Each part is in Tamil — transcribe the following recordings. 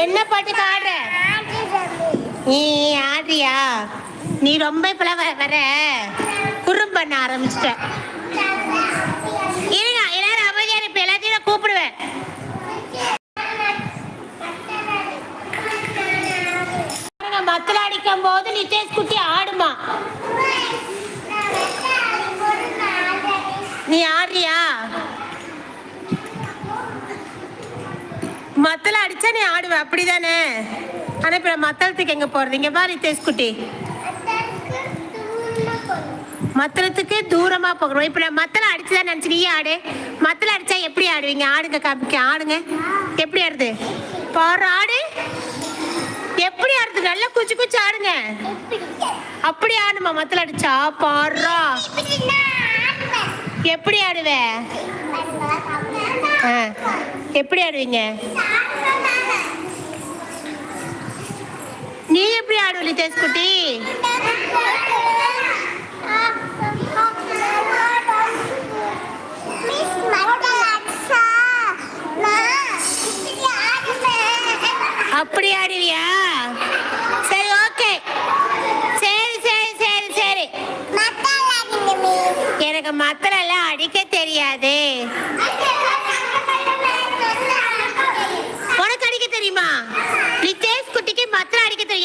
என்ன பாட்டுக்கு ஆடுற நீ ஆடுறியா நீ ரொம்ப இப்பெல்லாம் வர வர குறும் பண்ண ஆரம்பிச்சிட்ட. இருங்க எல்லாரும் அமைதியா இப்ப எல்லாத்தையும் நான் கூப்பிடுவேன். பாருங்க, அடிக்கும் போது நித்தேஷ் குட்டி ஆடுமா? நீ ஆடுறியா? மத்தல அடிச்சா நீ ஆடுவ அப்படிதானே? ஆனா இப்ப மத்தளத்துக்கு எங்க போறது? இங்க பாரு தேஸ்குட்டி குட்டி. மத்தளத்துக்கு தூரமா போகிறோம் இப்ப நான் மத்தள அடிச்சுதான் நினைச்சு நீ ஆடு. மத்தள அடிச்சா எப்படி ஆடுவீங்க? ஆடுங்க காமிக்க ஆடுங்க. எப்படி ஆடுது? பாரு ஆடு. எப்படி ஆடுது? நல்லா குச்சி குச்சி ஆடுங்க. அப்படி ஆடுமா மத்தள அடிச்சா? பாடுறா எப்படி ஆடுவ? ஆ, எப்படி ஆடுவீங்க? நீ எப்படி ஆடுவ லிதேஷ் குட்டி? அப்படி ஆடுவியா? சரி ஓகே. சரி சரி சரி சரி. எனக்கு மத்தளெல்லாம் அடிக்க தெரியாது.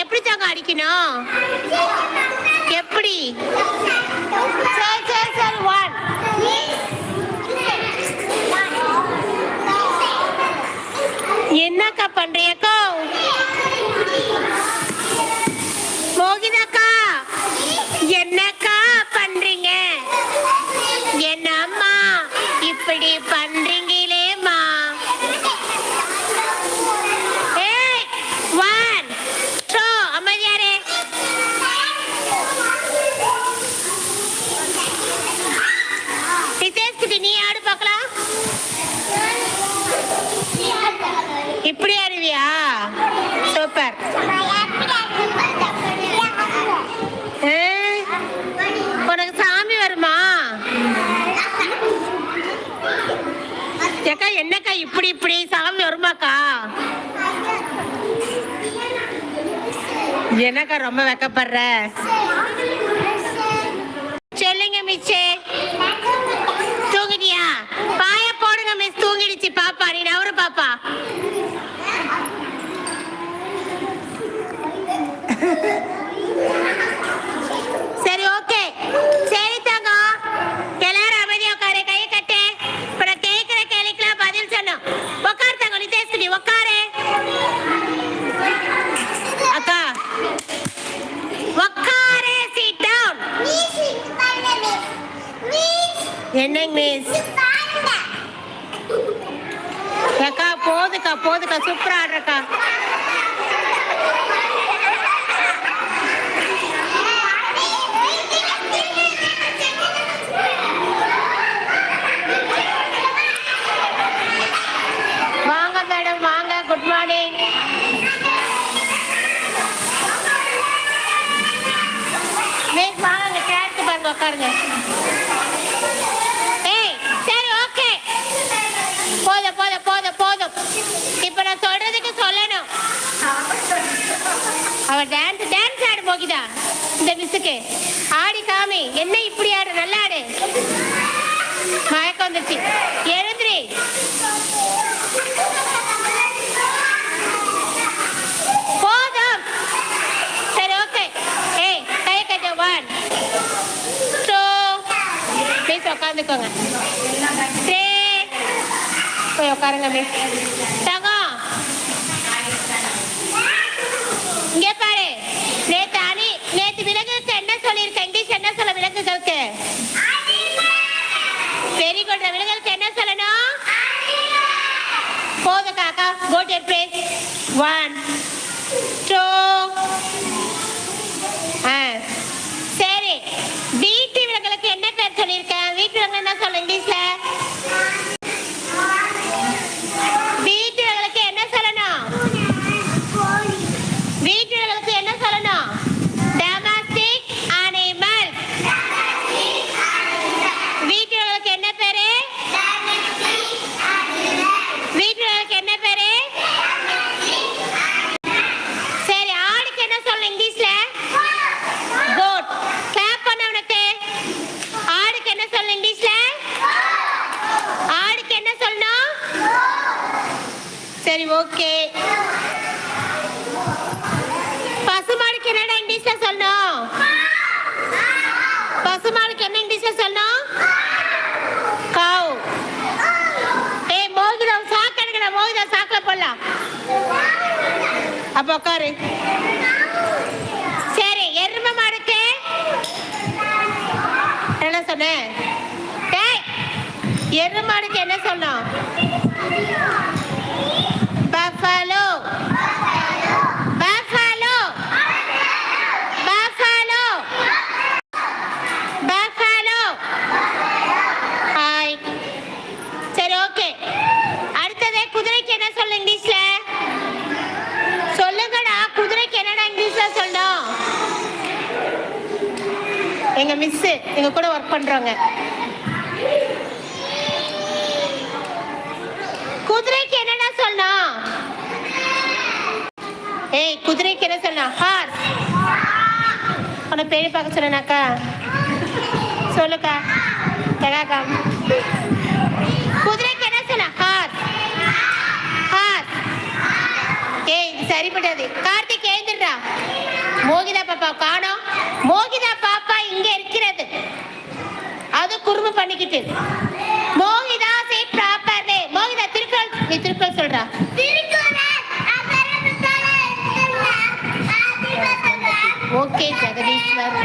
எப்படி தாங்க அடிக்கணும்? எப்படி? சரி சரி சரி ஒன் என்னக்கா பண்றியக்கா மோகிதாக்கா என்னக்கா பண்றீங்க? என்னம்மா இப்படி பண்றீங்களேம்மா நிதேஷ் நீ ஆடு பார்க்கலாம். இப்படி ஆடுவியா? சூப்பர். உனக்கு சாமி வருமா? ஏக்கா என்னக்கா இப்படி இப்படி சாமி வருமாக்கா? என்னக்கா ரொம்ப வெக்கப்படுற சொல்லுங்க மிச்சே தூங்கிட்டியா பாய போடுங்க மிஸ் தூங்கிடுச்சு பாப்பா நீ நவரு பாப்பா சரி ஓகே சரி தங்கம் எல்லாரும் அமைதியா உட்காரு கையை கட்டு இப்ப நான் கேட்கிற கேள்விக்கெல்லாம் பதில் சொல்லணும் உட்காரு தங்கம் நிதேஷ் குட்டி உட்காரு அக்கா உட்காரு சிட் டவுன் என்னங்க மிஸ் அக்கா போதுக்கா போதுக்கா சூப்பரா ஆடுறக்கா வாங்க மேடம் வாங்க குட் மார்னிங் மிஸ் வாங்க கேட்டு பாருங்க உட்காருங்க ஏய் சரி ஓகே. போதும் போதும் போதும் போதும். இப்போ நான் சொல்றதுக்கு சொல்லணும். அவ டான்ஸ் டான்ஸ் ஆடு போகிதா இந்த மிஸ்ஸுக்கு ஆடி காமி என்ன இப்படி ஆடு? நல்லா ஆடு. மயக்கம் வந்துச்சு எழுந்திரி போதும் சரி ஓகே ஏய் கை கட்ட ஒன் டூ ப்ளீஸ் உட்காந்துக்கோங்க. த்ரீ போய் உட்காருங்க மிஸ் தங்கம். இங்கே பாரு. நேற்று அணி நேற்று விலங்குக்கு என்ன சொல்லியிருக்க? இங்கிலீஷ் என்ன சொல்ல விலங்குகளுக்கு? வெரி குட் விலங்குகளுக்கு என்ன சொல்லணும்? போதும் காக்கா. Go to place one two ஆ சரி வீட்டு விலங்குகளுக்கு என்ன பேர் சொல்லியிருக்கேன். வீட்டில் என்ன சொல்லுங்க சார் வீட்டு விலங்குகளுக்கு என்ன சொல்லணும் வீட்டு விலங்குகளுக்கு என்ன சொல்லணும் டொமஸ்டிக் அனிமல் வீட்டு விலங்குகளுக்கு என்ன பேரு வீட்டு விலங்குகளுக்கு என்ன பேரு சரி ஓகே. பசுமாடுக்கு என்னடா இங்கிலீஷ்ல சொல்லணும்? பசுமாடுக்கு என்ன இங்கிலீஷ்ல சொல்லணும்? காவ். ஏய் மோகிதம் சாக்கு எடுக்கிற மோகிதம் சாக்குல போடலாம். அப்போ உட்காரு சரி எரும மாடுக்கு என்ன சொன்னேன் டேய் எரும மாடுக்கு என்ன சொன்னோம் buffalo buffalo buffalo buffalo hi சரி ஓகே அடுத்தது குதிரைக்கு என்ன சொல்ல இங்கிலீஷ்ல சொல்லுங்கடா குதிரைக்கு என்னடா இங்கிலீஷ்ல சொல்லணும் எங்க மிஸ் எங்க கூட ஒர்க் பண்றவங்க குதிரைக்கு என்னடா சொல்லணும் ஏய் குதிரைக்கு என்ன சொல்லணும் ஹார்ஸ் உன்னை பேடி பார்க்க சொன்னாக்கா சொல்லுக்கா. கேக்காக்கா குதிரைக்கு என்ன சொல்ல ஹார்ஸ் ஹார்ஸ் ஏய் இது சரிப்படாது கார்த்திக் எழுந்துடுறா மோகிதா பாப்பா காணோம். மோகிதா பாப்பா இங்க இருக்கிறது. அது குறும்பு பண்ணிக்கிட்டு. Mohitha say proper way Mohitha Thirukkural நீ திருக்குறள் சொல்றா. ஓகே ஜெகதீஸ்வர்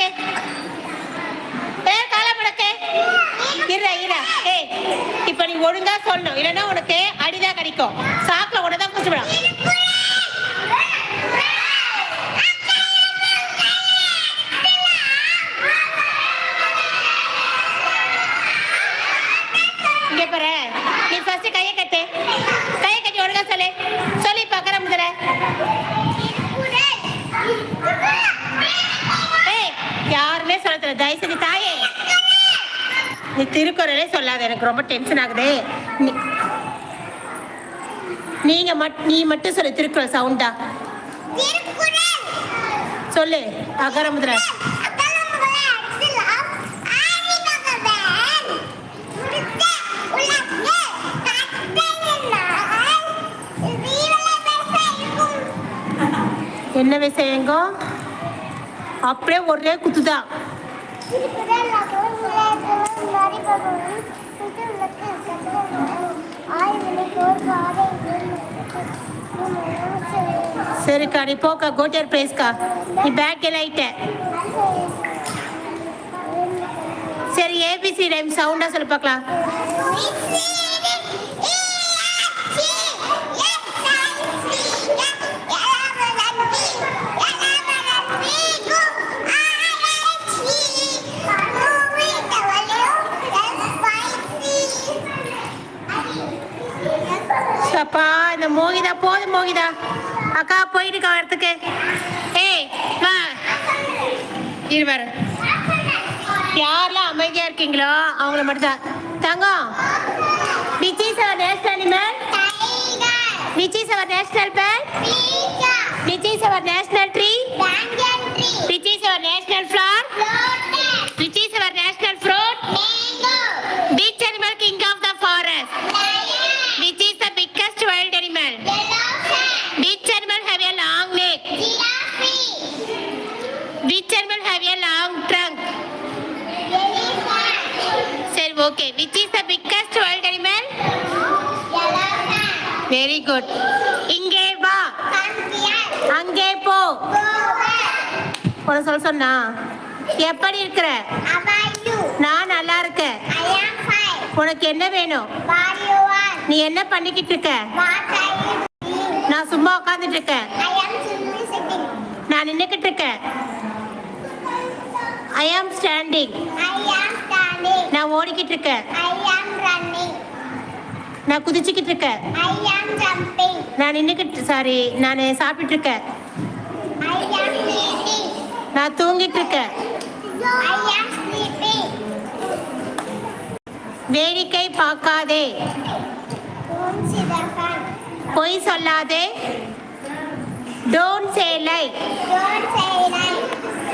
காலை முடக்கு ஏய் காலை முடக்கு இருடா இருடா ஏய் இப்ப நீ ஒழுங்கா சொல்லணும். இல்லைன்னா உனக்கு அடிதான் கிடைக்கும். சாக்குல தான் கொஞ்சம் விடும். போற நீ ஃபர்ஸ்ட் கையை கட்டு. கையை கட்டி ஒழுங்கா சொல்லு. சொல்லி பார்க்கற முதல்ல யாருமே சொல்ல தெரியல தயவு செஞ்சு தாயே. நீ திருக்குறளே சொல்லாத. எனக்கு ரொம்ப டென்ஷன் ஆகுது. நீ- நீங்க மட் நீ மட்டும் சொல்லு திருக்குறள் சவுண்டா சொல்லு அகரமுதிர என்ன விஷயங்கோ அப்படியே ஒரே குத்துதான். சரிக்கா நீ போக்கா கோட்டர் பிரைஸ்க்கா நீ பேக் எல்லாம் சரி ஏபிசி டைம் சவுண்டா சொல்லி பார்க்கலாம். அப்பா இந்த மோகிதா போதும் மோகிதா. அக்கா போயிட்டுக்கா வரத்துக்கு. ஏய் வா இரு வர யாரெல்லாம் அமைதியா இருக்கீங்களோ அவங்கள மட்டும் தான் தங்கம். Which is our national animal which is our national bird which is our national tree which is our national flower which is our national fruit which animal king of the forest which is the biggest wild animal which animal have a long neck which animal have a long trunk சரி okay which is the biggest wild animal very good இங்கே வா. அங்கே போ. உன சொல்ல சொன்னா. எப்படி இருக்கிற? நான் நல்லா இருக்கேன் உனக்கு என்ன வேணும்? நீ என்ன பண்ணிக்கிட்டு இருக்க? நான் சும்மா உட்காந்துட்டு இருக்கேன் நான் நின்னுக்கிட்டு இருக்கேன் ஐ ஆம் ஸ்டாண்டிங் நான் ஓடிக்கிட்டு இருக்கேன் நான் குதிச்சுக்கிட்டு இருக்கேன். நான் நின்னுக்கிட்டு சாரி நான் சாப்பிட்டுட்டு இருக்கேன். நான் தூங்கிட்டு இருக்கேன். வேடிக்கை பார்க்காதே. பொய் சொல்லாதே. டோன்ட் சே லை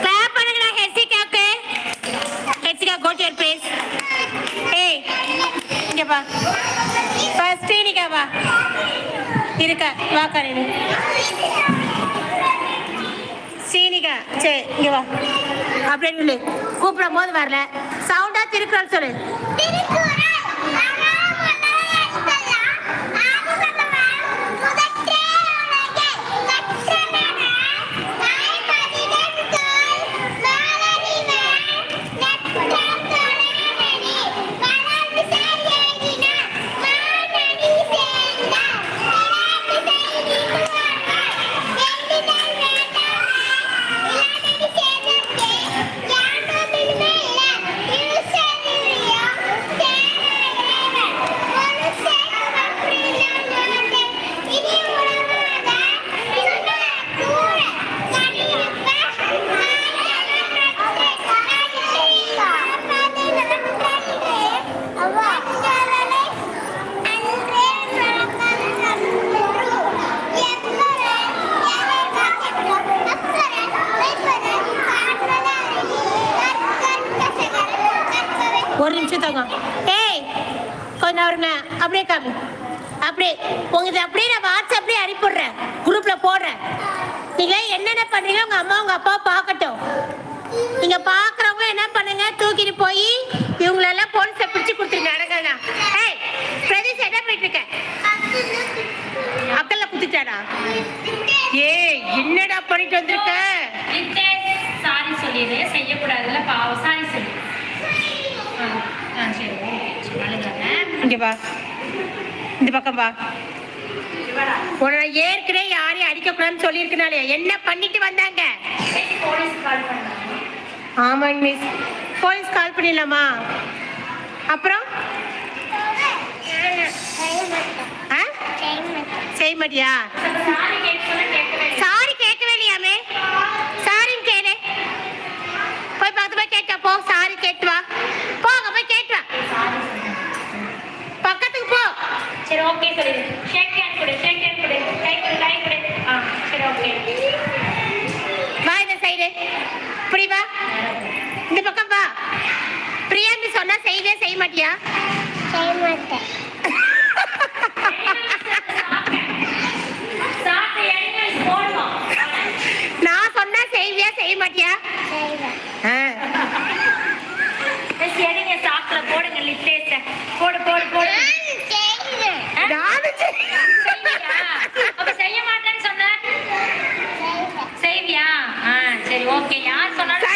கிளாப் பண்ணுங்கடா ஹெசிகாக்கு Jessica go to your place ஏய் இங்க வா ஃபர்ஸ்ட் நீங்க வா. இருக்க வா நீ சீனிகா சரி இங்கே வா. அப்படின்னு நில்லு. கூப்பிடும் போது வரல சவுண்டா திருக்குறள் சொல்லு. பண்ணுறீங்க உங்கள் அம்மா உங்கள் அப்பா பார்க்கட்டும். நீங்கள் பார்க்குறவங்க என்ன பண்ணுங்க தூக்கிட்டு போய் இவங்களெல்லாம் போலீஸை பிடிச்சி கொடுத்துருங்க அடங்கண்ணா ஏய் பிரதீஷ் என்ன பண்ணிட்டு இருக்க அக்கல்ல குத்திட்டாடா ஏய் என்னடா பண்ணிட்டு வந்திருக்க? சாரி சொல்லிடு செய்யக்கூடாதுல்ல பாவம். சாரி சொல்லு. ஆ சரி இங்க வா. இந்த பக்கம் வா. உன்னை ஏற்கனவே யாரையும் அடிக்கக்கூடாதுன்னு சொல்லியிருக்கனாலே. என்ன பண்ணிட்டு வந்தாங்க? ஆமாங்க மிஸ் போலீஸ் கால் பண்ணிடலாமா? அப்புறம்? ஆ? செய்ய மாட்டியா? சாரி கேட்கவே இல்லையாமே சாரின்னு கேளு. போய் பார்த்து போய் கேட்டா போ. சாரி கேட்டு வா. போங்க போய் கேட்டு வா. சரி ஓகே சொல்லிடு ஷேக் ஹேண்ட் கொடு ஷேக் ஹேண்ட் கொடு. கை கொடு கை கொடு. ஆ சரி ஓகே வா இந்த சைடு இப்படி வா. இந்த பக்கம் வா. பிரியாண்டி சொன்னா செய்யவே செய்ய மாட்டியா? அனிமல்ஸ் போடுவோம் நான் சொன்னா செய்வியா செய்ய மாட்டியா? எடுங்க சாப்பிட போடுங்க லிட்டேஸ போடு போடு போடு. அப்ப செய்ய மாட்டேன்னு சொன்ன? செய்வியா? ஆ சரி ஓகே யார் சொன்னாலும்